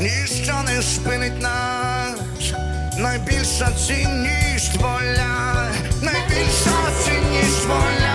ніщо не спинить нас, найбільша цінність воля, найбільша цінність воля,